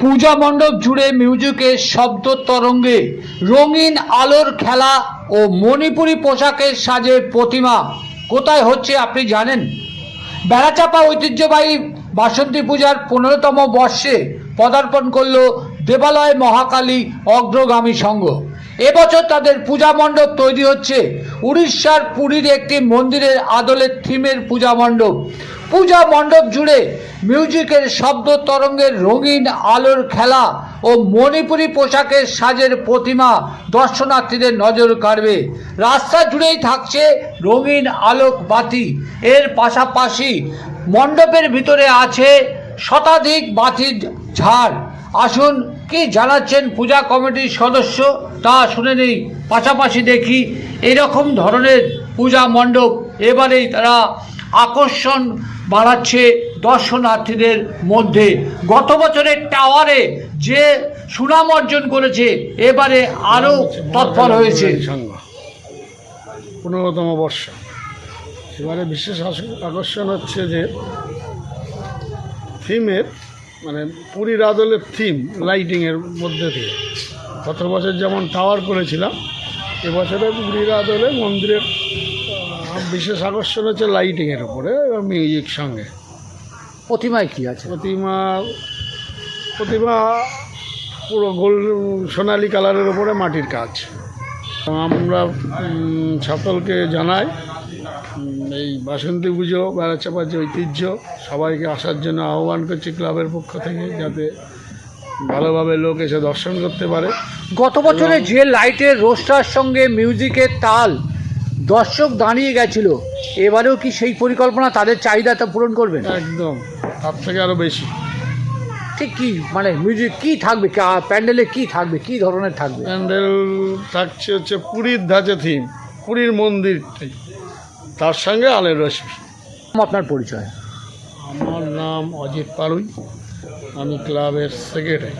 পূজা মণ্ডপ জুড়ে মিউজিকের শব্দ তরঙ্গে, রঙিন আলোর খেলা ও মণিপুরি পোশাকের সাজে প্রতিমা। কোথায় হচ্ছে আপনি জানেন? বেড়াচাপা ঐতিহ্যবাহী বাসন্তী পূজার পনেরোতম বর্ষে পদার্পণ করল দেবালয় মহাকালী অগ্রগামী সংঘ। এবছর তাদের পূজা মণ্ডপ তৈরি হচ্ছে। উড়িষ্যার পুরীর একটি মন্দিরের আদলের থিমের পূজা মণ্ডপ। পূজা মণ্ডপ জুড়ে মিউজিকের শব্দ তরঙ্গের রঙিন আলোর খেলা ও মণিপুরি পোশাকের সাজের প্রতিমা দর্শনার্থীদের নজর কাড়বে। রাস্তা জুড়েই থাকছে রঙিন আলোক বাতি। এর পাশাপাশি মণ্ডপের ভিতরে আছে শতাধিক বাতির ঝাড়। আসুন, কি জানাচ্ছেন পূজা কমিটির সদস্য? তা শুনে নেই। পাশাপাশি দেখি, এরকম ধরনের পূজা মণ্ডপ, এবারেই তারা আকর্ষণ বাড়াচ্ছে দর্শনার্থীদের মধ্যে। গত বছরের টাওয়ারে যে সুনাম অর্জন করেছে, এবারে আরও তৎপর হয়েছে। পনেরোতম বর্ষ। এবারে বিশেষ আকর্ষণ হচ্ছে যে থিমের মানে পুরীর আদলের থিম লাইটিংয়ের মধ্যে দিয়ে। গত বছর যেমন টাওয়ার করেছিলাম, এবছরে পুরীর আদলে মন্দিরের বিশেষ আকর্ষণ হচ্ছে লাইটিংয়ের উপরে এবং মিউজিক সঙ্গে। প্রতিমায় কি আছে? প্রতিমা প্রতিমা পুরো গোল সোনালি কালারের উপরে মাটির কাজ। আমরা সকলকে জানাই এই বাসন্তী পুজো বেড়াচাপার যে ঐতিহ্য সবাইকে আসার জন্য আহ্বান করছি ক্লাবের পক্ষ থেকে যাতে ভালোভাবে লোক এসে দর্শন করতে পারে। গত বছরে যে লাইটের রোস্টার সঙ্গে মিউজিকের তাল দর্শক দাঁড়িয়ে গেছিল। এবারেও কি সেই পরিকল্পনা তাদের চাহিদাটা পূরণ করবেন? একদম তার থেকে আরও বেশি। ঠিক কি মানে মিউজিক কি থাকবে? প্যান্ডেলে কি থাকবে? কি ধরনের থাকবে? প্যান্ডেল থাকছে হচ্ছে পুরীর ধাঁচে থিম পুরীর মন্দির তার সঙ্গে আলের রশ্মি আপনার পরিচয়? আমার নাম অজিত পাড়ুই আমি ক্লাবের সেক্রেটারি